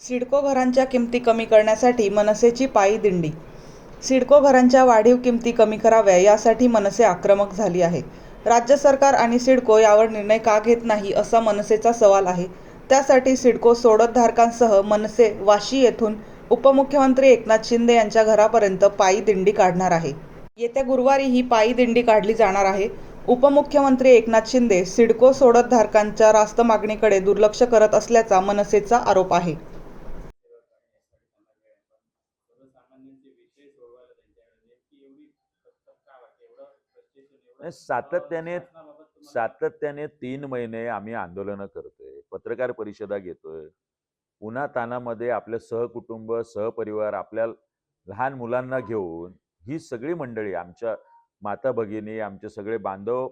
सिडको घरांच्या किमती कमी करण्यासाठी मनसेची पायी दिंडी. सिडको घरांच्या वाढीव किमती कमी कराव्या यासाठी मनसे आक्रमक झाली आहे. राज्य सरकार आणि सिडको यावर निर्णय का घेत नाही असा मनसेचा सवाल आहे. त्यासाठी सिडको सोडतधारकांसह मनसे वाशी येथून उपमुख्यमंत्री एकनाथ शिंदे यांच्या घरापर्यंत पायी दिंडी काढणार आहे. येत्या गुरुवारी ही पायी दिंडी काढली जाणार आहे. उपमुख्यमंत्री एकनाथ शिंदे सिडको सोडतधारकांच्या रास्त मागणीकडे दुर्लक्ष करत असल्याचा मनसेचा आरोप आहे सर्वसामान्यांचे विषय सोडवायला त्यांच्याकडे नेमकी एवढी पटकन का वाटते एवढं frustration, एवढं नाही, सातत्याने सातत्याने तीन महिने आम्ही आंदोलनं करतोय. पत्रकार परिषदा घेतोय. उन्हा तानामध्ये आपलं सहकुटुंब सहपरिवार आपल्या लहान मुलांना घेऊन ही सगळी मंडळी आमच्या माता भगिनी आमचे सगळे बांधव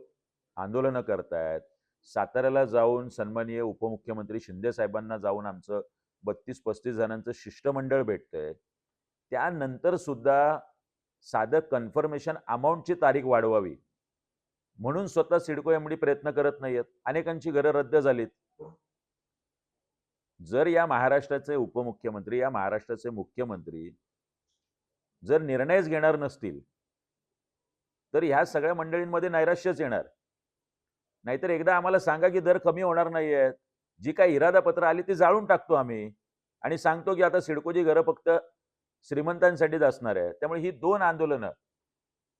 आंदोलनं करतायत. साताऱ्याला जाऊन सन्माननीय उपमुख्यमंत्री शिंदे साहेबांना जाऊन आमचं बत्तीस पस्तीस जणांचं शिष्टमंडळ भेटतंय. त्यानंतर सुद्धा साधं कन्फर्मेशन अमाऊंटची तारीख वाढवावी. म्हणून स्वतः सिडको एमडी प्रयत्न करत नाहीयेत. अनेकांची घरं रद्द झालीत. जर या महाराष्ट्राचे उपमुख्यमंत्री या महाराष्ट्राचे मुख्यमंत्री जर निर्णयच घेणार नसतील तर ह्या सगळ्या मंडळींमध्ये नैराश्यच येणार. नाहीतर एकदा आम्हाला सांगा की दर कमी होणार नाहीयेत. जी काही इरादा पत्र आली ती जाळून टाकतो आम्ही. आणि सांगतो की आता सिडकोची घरं फक्त श्रीमंतांसाठीच असणार आहे त्यामुळे ही दोन आंदोलनं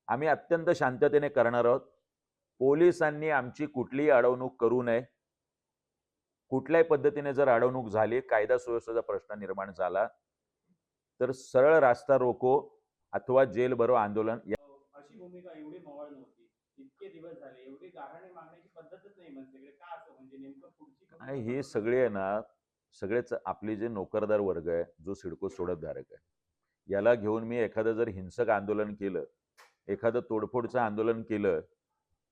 आम्ही अत्यंत शांततेने करणार आहोत. पोलिसांनी आमची कुठलीही अडवणूक करू नये. कुठल्याही पद्धतीने जर अडवणूक झाली कायदा सुव्यवस्थेचा प्रश्न निर्माण झाला तर सरळ रास्ता रोको अथवा जेल भरो आंदोलन. अशी भूमिका एवढी मवाळ नव्हती. इतके दिवस झाले एवढी मागण्याची पद्धतच नाही का असं? म्हणजे नेमकं पुढची हे सगळे आहे ना सगळेच आपले जे नोकरदार वर्ग आहे जो सिडको सोडतधारक आहे याला घेऊन मी एखादं जर हिंसक आंदोलन केलं एखादं तोडफोडचं आंदोलन केलं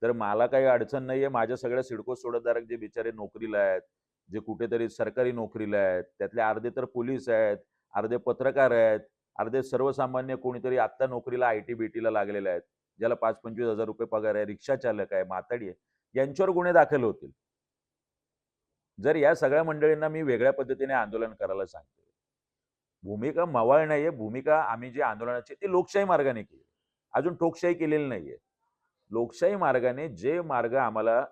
तर मला काही अडचण नाहीये. माझ्या सगळ्या सिडको सोडतधारक जे बिचारे नोकरीला आहेत जे कुठेतरी सरकारी नोकरीला आहेत त्यातले अर्धे तर पोलीस आहेत अर्धे पत्रकार आहेत अर्धे सर्वसामान्य कोणीतरी आत्ता नोकरीला आय टी बीटीला लागलेले आहेत ज्याला पाच पंचवीस हजार रुपये पगार आहे रिक्षा चालक आहे माताडी आहे यांच्यावर गुन्हे दाखल होतील. जर या सगळ्या मंडळींना मी वेगळ्या पद्धतीने आंदोलन करायला सांगतो भूमिका मवाळ नाहीये. भूमिका आम्ही जी आंदोलनाची ती लोकशाही मार्गाने केली. अजून ठोकशाही केलेली नाहीये. लोकशाही मार्गाने जे मार्ग आम्हाला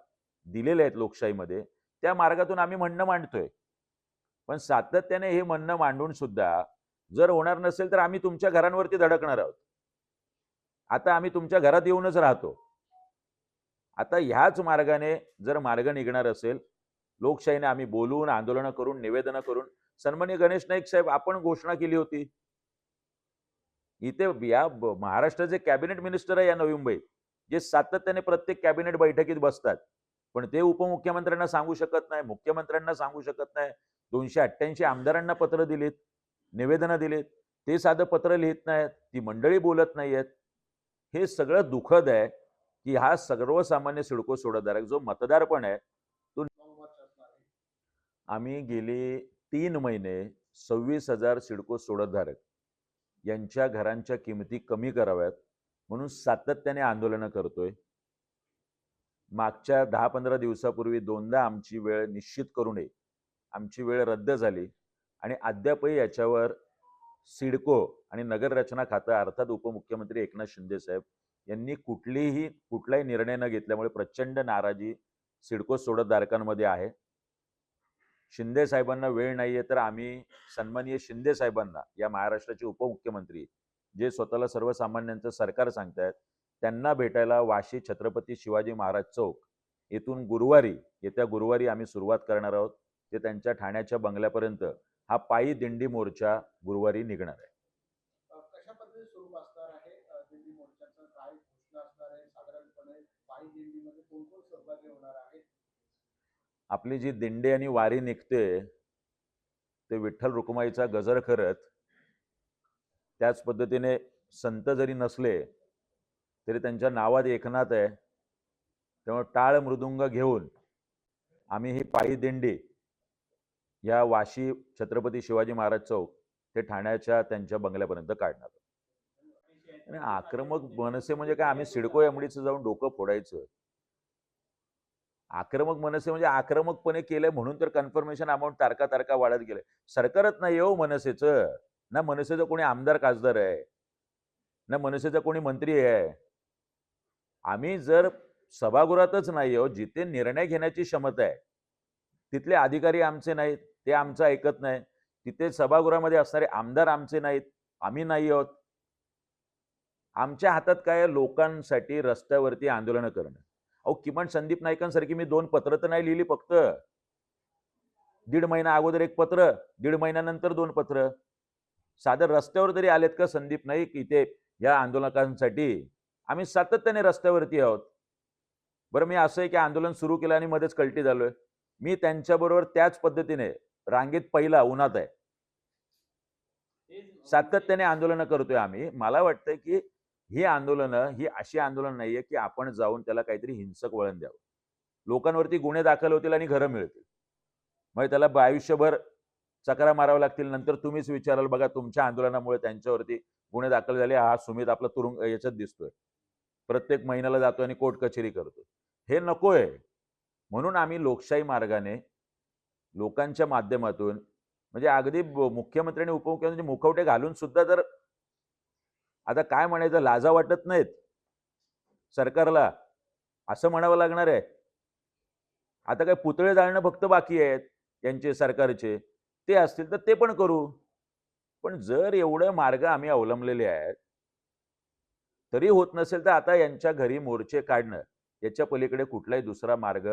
दिलेले आहेत लोकशाहीमध्ये त्या मार्गातून आम्ही म्हणणं मांडतोय. पण सातत्याने हे म्हणणं मांडून सुद्धा जर होणार नसेल तर आम्ही तुमच्या घरांवरती धडकणार आहोत. आता आम्ही तुमच्या घरात येऊनच राहतो. आता ह्याच मार्गाने जर मार्ग निघणार असेल लोकशाहीने आम्ही बोलून आंदोलनं करून निवेदनं करून सन्मान्य गणेश नाईक साहेब आपण घोषणा केली होती. इथे या महाराष्ट्राचे कॅबिनेट मिनिस्टर आहे या नवी मुंबईत. जे सातत्याने प्रत्येक कॅबिनेट बैठकीत बसतात. पण ते उपमुख्यमंत्र्यांना सांगू शकत नाही मुख्यमंत्र्यांना सांगू शकत नाही. दोनशे अठ्ठ्याऐंशी आमदारांना पत्र दिलीत निवेदनं दिलीत ते साधं पत्र लिहित नाहीत ती मंडळी बोलत नाहीयेत. हे सगळं दुःखद आहे की हा सर्वसामान्य सिडको सोडतधारक जो मतदार पण आहे तो आम्ही गेले तीन महिने सव्वीस हजार सिडको सोडतधारक यांच्या घरांच्या किमती कमी कराव्यात. म्हणून सातत्याने आंदोलनं करतोय. मागच्या दहा पंधरा दिवसापूर्वी दोनदा आमची वेळ निश्चित करू नये. आमची वेळ रद्द झाली आणि अद्यापही याच्यावर सिडको आणि नगररचना खातं अर्थात उपमुख्यमंत्री एकनाथ शिंदे साहेब यांनी कुठलीही कुठलाही निर्णय न घेतल्यामुळे प्रचंड नाराजी सिडको सोडतधारकांमध्ये आहे. शिंदे साहेबांना वेळ नाहीये तर आम्ही सन्माननीय शिंदे साहेबांना या महाराष्ट्राचे उपमुख्यमंत्री जे स्वतःला सर्वसामान्यांचं सरकार सांगतायत त्यांना भेटायला वाशी छत्रपती शिवाजी महाराज चौक येथून गुरुवारी येत्या गुरुवारी आम्ही सुरुवात करणार आहोत. ते त्यांच्या ठाण्याच्या बंगल्यापर्यंत हा पायी दिंडी मोर्चा गुरुवारी निघणार आहे. आपली जी दिंडी आणि वारी निघते ते विठ्ठल रुक्माईचा गजर करत त्याच पद्धतीने संत जरी नसले तरी त्यांच्या नावात एकनाथ आहे. त्यामुळे टाळ मृदुंग घेऊन आम्ही ही पायी दिंडी या वाशी छत्रपती शिवाजी महाराज चौक ते ठाण्याच्या त्यांच्या बंगल्यापर्यंत काढणार आणि आक्रमक मनसे म्हणजे काय? आम्ही सिडको एमडीचं जाऊन डोकं फोडायचं. आक्रमक मनसे म्हणजे आक्रमकपणे केलंय म्हणून तर कन्फर्मेशन अमाऊंट तारका तारका वाढत गेले सरकारच नाही येऊ मनसेचं. ना मनसेचं कोणी आमदार खासदार आहे ना मनसेचा कोणी मंत्री आहे. आम्ही जर सभागृहातच नाही हो जिथे निर्णय घेण्याची क्षमता आहे तिथले अधिकारी आमचे नाहीत ते आमचं ऐकत नाही तिथे सभागृहामध्ये असणारे आमदार आमचे नाहीत आम्ही नाही आहोत. आमच्या हातात काय लोकांसाठी रस्त्यावरती आंदोलनं करणं. अहो किमान संदीप नाईकांसारखी मी दोन पत्र तर नाही लिहिली फक्त. दीड महिना अगोदर एक पत्र दीड महिन्यानंतर दोन पत्र. साधं रस्त्यावर तरी आलेत का संदीप नाईक इथे या आंदोलकांसाठी आम्ही सातत्याने रस्त्यावरती आहोत. बरं मी असं आहे की आंदोलन सुरू केलं आणि मध्येच कल्टी झालोय. मी त्यांच्याबरोबर त्याच पद्धतीने रांगेत पहिला उन्हात आहे. सातत्याने आंदोलनं करतोय आम्ही. मला वाटतं की ही आंदोलनं ही अशी आंदोलन नाहीये की आपण जाऊन त्याला काहीतरी हिंसक वळण द्यावं. लोकांवरती गुन्हे दाखल होतील आणि घरं मिळतील. मग त्याला आयुष्यभर चकरा मारावं लागतील. नंतर तुम्हीच विचाराल बघा तुमच्या आंदोलनामुळे त्यांच्यावरती गुन्हे दाखल झाले. हा सुमित आपला तुरुंग याच्यात दिसतोय. प्रत्येक महिन्याला जातो आणि कोर्ट कचेरी करतो हे नकोय. म्हणून आम्ही लोकशाही मार्गाने लोकांच्या माध्यमातून म्हणजे अगदी मुख्यमंत्री आणि उपमुख्यमंत्री मुखवटे घालून सुद्धा जर आता काय म्हणायचं लाजा वाटत नाहीत. सरकारला असं म्हणावं लागणार आहे. आता काय पुतळे जाळणं फक्त बाकी आहेत यांचे सरकारचे. ते असतील तर ते पण करू. पण जर एवढे मार्ग आम्ही अवलंबलेले आहेत तरी होत नसेल तर आता यांच्या घरी मोर्चे काढणं याच्या पलीकडे कुठलाही दुसरा मार्ग